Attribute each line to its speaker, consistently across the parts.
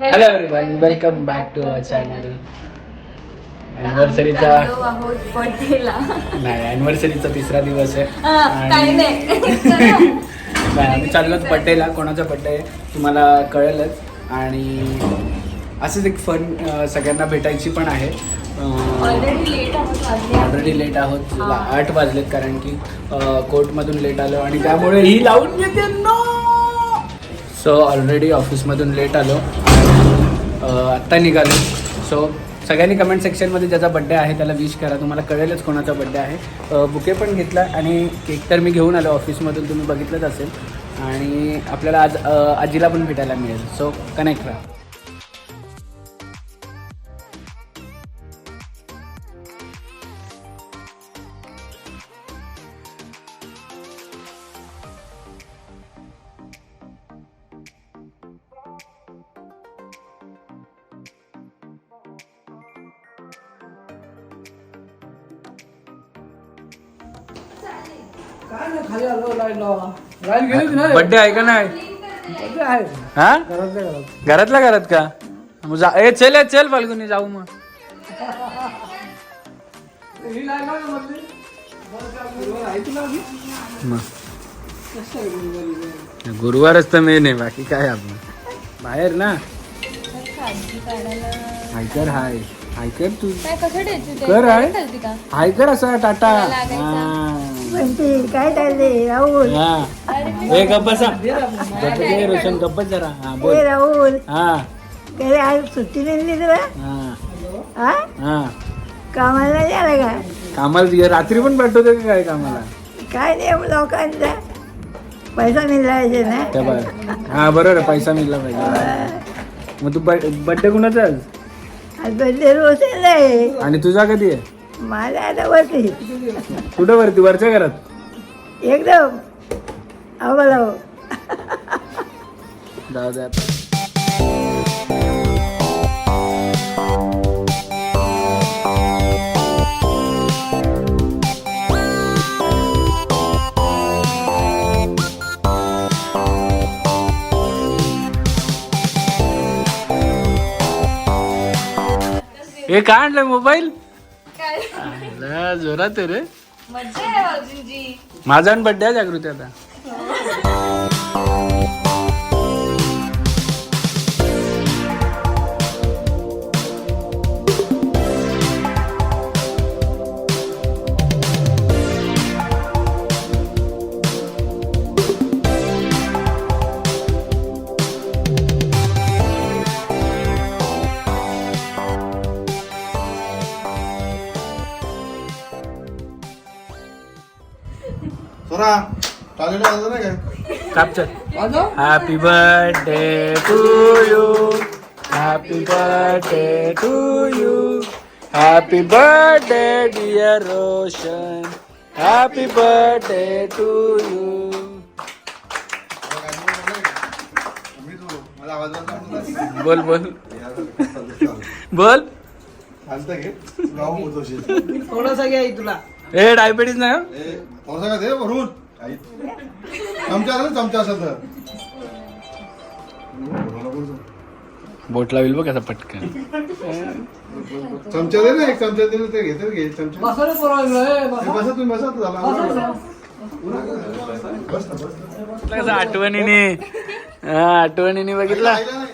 Speaker 1: Hello everyone welcome back to our channel
Speaker 2: आहोत बर्थडेला
Speaker 1: नाही अॅनिव्हर्सरीचा तिसरा दिवस आहे.
Speaker 2: काही
Speaker 1: आणि-
Speaker 2: नाही.
Speaker 1: आम्ही चाललो बड्डेला कोणाचा बड्डे आहे तुम्हाला कळेलच. आणि असंच एक फन सगळ्यांना भेटायची पण आहे.
Speaker 2: ऑलरेडी लेट आहोत वाजले.
Speaker 1: ऑलरेडी लेट आहोत.
Speaker 2: हा.
Speaker 1: आठ वाजलेत कारण की कोर्टमधून लेट आलो आणि त्यामुळे ही लावून घेते. नो सो ऑलरेडी ऑफिसमधून लेट आलो. आत्ता निघालो. सो सगळ्यांनी कमेंट सेक्शनमध्ये ज्याचा बड्डे आहे त्याला विश करा. तुम्हाला कळेलच कोणाचा बड्डे आहे. बुके पण घेतला आणि केक तर मी घेऊन आलो ऑफिसमधून तुम्ही बघितलंच असेल. आणि आपल्याला आज आजीला पण भेटायला मिळेल. सो कनेक्ट राहा. बड्डे आहे का नाही? हा? घरातल्या घरात. का? मग जा ए चल ए, चल फाल्गुनी जाऊ मग. मग. गुरुवारच तर मेन आहे बाकी काय आपण? बाहेर ना. हायकर हाय. हायकर तू.
Speaker 2: काय कसं द्यायची ते?
Speaker 1: कर आहे.
Speaker 2: चालते का?
Speaker 1: हायकर असा टाटा.
Speaker 2: लागायचा.
Speaker 3: म्हणते काय चालले राहुल.
Speaker 1: हा. गप्प गप्प दे रोशन जरा. हा
Speaker 3: राहुल.
Speaker 1: हा.
Speaker 3: आज सुट्टी नाही तुला?
Speaker 1: हा.
Speaker 3: हा?
Speaker 1: हा.
Speaker 3: कामाला का?
Speaker 1: कामाला ये- रात्री पण पाठवते का काय कामाला?
Speaker 3: काय नाही लोकांचा. पैसा मिळायचे ना.
Speaker 1: त्या हा बरोबर आहे पैसा मिळला पाहिजे. मग तू बड्डे कुणाचा आज?
Speaker 3: आज बर्थडे रोज आहे.
Speaker 1: आणि तुझा कधी आहे?
Speaker 3: माझा आता वरती
Speaker 1: कुठं वरती? वरच्या घरात?
Speaker 3: एकदम. अवला
Speaker 1: जाऊ दे आता. हे काय आणलंय मोबाईल? आला, जोरात आहे रे. माझा आणि बड्डे आहे जागृती आता.
Speaker 4: नाही काय
Speaker 1: happy birthday to you happy birthday to you happy birthday dear Roshan happy birthday to you
Speaker 4: मी तू मला आवाज वाजला
Speaker 1: बोल बोल. बोल.
Speaker 4: चालतं घे.
Speaker 3: थोडासा घ्या तुला.
Speaker 1: ए डायबिटीज नाही हं?
Speaker 4: ए थोडासा का दे भरून आई. चमचा असेल ना, चमचा असेल तर. भरून.
Speaker 1: बोट लावेल बघ कसा पटकन.
Speaker 4: चमचा दे ना एक चमचा दिलं ते घेते घे चमचा. ए, बसा. तुम्ही बसा तर झाला. बस ना बस
Speaker 1: कसं आठवणीने? हा आठवणीने बघितला?
Speaker 4: राहिला नाही.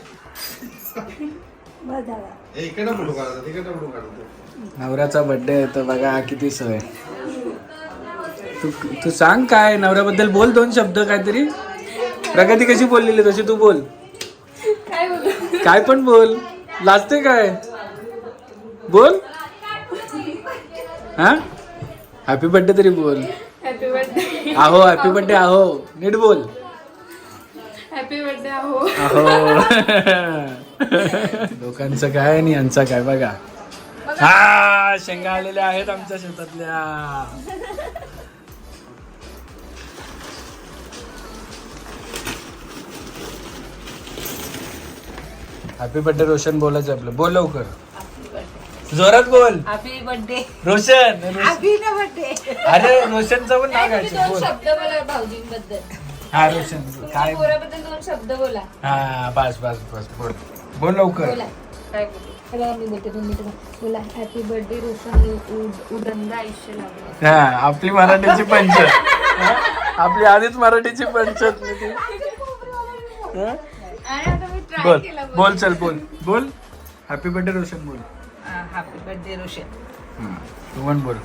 Speaker 4: ए, इकडनं फोटो फोटो
Speaker 1: नवऱ्याचा बर्थडे आहे तर बघा किती सोय. तू तू सांग काय नवऱ्याबद्दल बोल दोन शब्द काहीतरी. प्रगती कशी बोललेली तशी तू बोल.
Speaker 2: काय बोलू?
Speaker 1: काय पण बोल. लाजते काय? बोल. हा? हॅपी बर्थडे तरी बोल. आहो हॅपी बर्थडे आहो. नीट बोल.
Speaker 2: हॅपी बर्थडे आहो.
Speaker 1: आहो. लोकांचं काय आणि यांचं काय बघा. हा शेंगा आलेल्या आहेत आमच्या शेतातल्या. हॅपी बर्थडे रोशन बोलायचं आपलं. बोल लवकर. जोरात बोल.
Speaker 2: हॅपी बर्थडे
Speaker 1: रोशन
Speaker 3: हॅपी ना बर्थडे
Speaker 1: अरे रोशनचं पण नाव
Speaker 2: तुम्ही
Speaker 1: घ्यायचं.
Speaker 2: दोन
Speaker 1: बोल.
Speaker 2: शब्द बोला भाऊजींबद्दल.
Speaker 1: हा रोशन.
Speaker 2: तुमच्या
Speaker 1: काय?
Speaker 2: पोराबद्दल दोन शब्द बोला.
Speaker 1: हा बस बस बस. बोल. बोल लवकर.
Speaker 2: बोला. काय बोलू? बघा मी बोलते दोन मिनिटं बोला हॅपी बर्थडे रोशन उद- उदंड आयुष्य लागलं
Speaker 1: हा आपली मराठीची पंचत. हा? आपली आधीच मराठीची पंचत. नाही ती. हा?
Speaker 2: आणि आता मी ट्राय
Speaker 1: बोल
Speaker 2: केलं
Speaker 1: बोल. चल बोल. बोल. हॅपी बर्थडे रोशन बोल.
Speaker 3: Happy birthday Roshan.
Speaker 1: हा, तू पण बोल.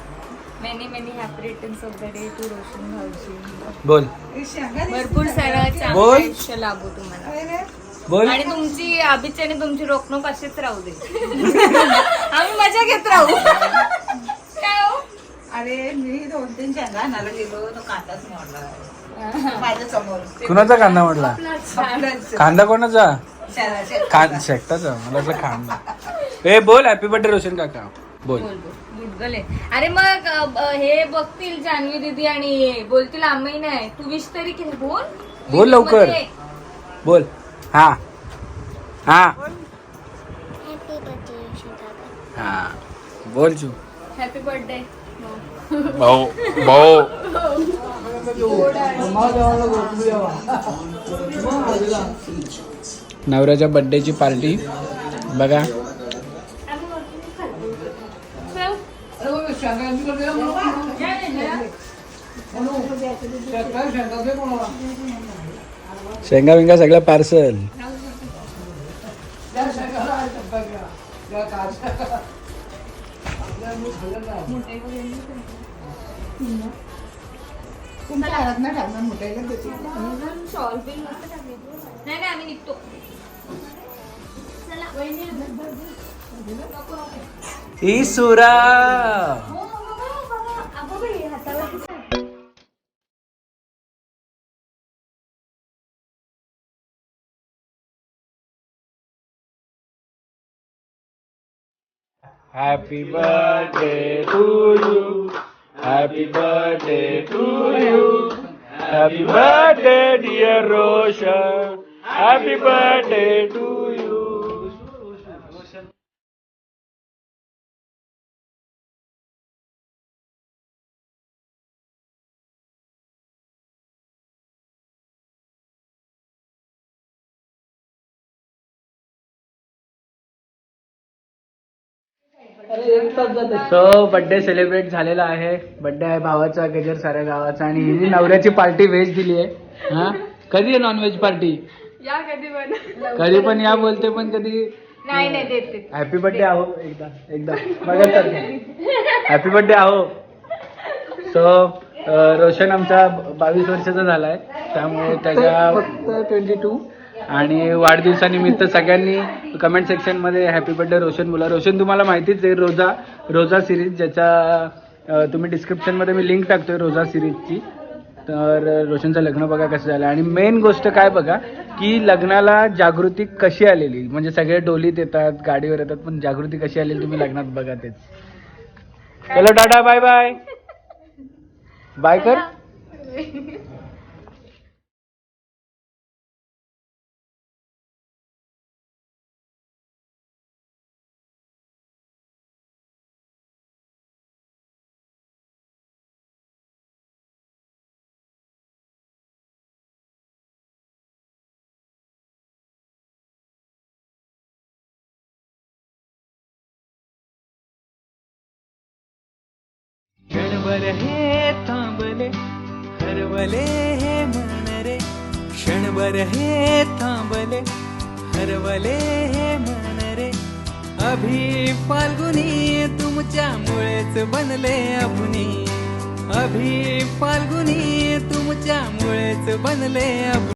Speaker 2: Many many happy returns of the day to Roshan भाऊजी.
Speaker 1: बोल.
Speaker 2: भरपूर सारं चांगलं
Speaker 1: बोल.
Speaker 2: आयुष्य लाभो तुम्हाला.
Speaker 1: बोल.
Speaker 2: आणि तुमची अभिचे आणि तुमची रोखणूक अशीच राहू दे. आम्ही मजा घेत राहू. काय हो?
Speaker 3: अरे मी दोन तीन शेंगा आणायला गेलो तो कांदाच मोडला माझ्यासमोर.
Speaker 1: कुणाचा कांदा म्हटला
Speaker 3: आपलंच
Speaker 1: कांदा कोणाचा?
Speaker 3: शेंगा-
Speaker 1: शेकटाचा मला वाटलं कांदा ए बोल हॅपी बर्थडे रोशन काका. बोल.
Speaker 2: बोल बोल. गुडगल आहे. अरे मग अ, ब- हे बघतील जान्हवी दीदी आणि हे बोलतील आम्ही नाही. तू विश तरी केली. बोल.
Speaker 1: बोल लवकर.
Speaker 2: मध्ये.
Speaker 1: बोल. हा. हा. हा. बोल चू
Speaker 2: हॅपी बर्थडे
Speaker 1: भाऊ भाऊ. नवऱ्याच्या बर्थडेची पार्टी. बघा. शेंगा बिंगा सगळं पार्सल.
Speaker 2: नाही नाही आम्ही निघतो चला नको.
Speaker 1: ईसुरा Happy birthday to you. Happy birthday to you. Happy birthday, dear Roshan. Happy birthday to so birthday celebrate झालेला आहे. बर्थडे आहे भावाचा गजर साऱ्या गावाचा. आणि हिने नवऱ्याची पार्टी व्हेज दिली आहे. हा? कधी आहे नॉन व्हेज पार्टी
Speaker 2: या कधी पण.
Speaker 1: कधी पण या बोलते पण कधी?
Speaker 2: नाही नाही देते
Speaker 1: हॅपी बर्थडे आहो. एकदा एकदा. बघा सर हॅपी बर्थडे आहो. सो रोशन आमचा बावीस वर्षाचा झालाय. त्यामुळे त्याच्या फक्त ट्वेंटी टू आणि वाढदिवसानिमित्त सगळ्यांनी कमेंट सेक्शनमध्ये हॅपी बर्थडे रोशन बोला. रोशन तुम्हाला माहितीच आहे रोजा रोजा सिरीज ज्याच्या तुम्ही डिस्क्रिप्शनमध्ये मी लिंक टाकतोय रोजा सिरीजची तर रोशनचं लग्न बघा कसं झालं. आणि मेन गोष्ट काय बघा की लग्नाला जागृती कशी आलेली? म्हणजे सगळे डोलीत येतात गाडीवर येतात पण जागृती कशी आलेली तुम्ही लग्नात बघा तेच. चलो टाटा बाय बाय बाय कर.
Speaker 5: क्षणभर हे थांबले हरवले हे मन रे क्षणभर हे थांबले हरवले हे मन रे अभि फाल्गुनी तुमच्यामुळेच बनले अभुनी. अभि फाल्गुनी तुमच्यामुळेच बनले अभु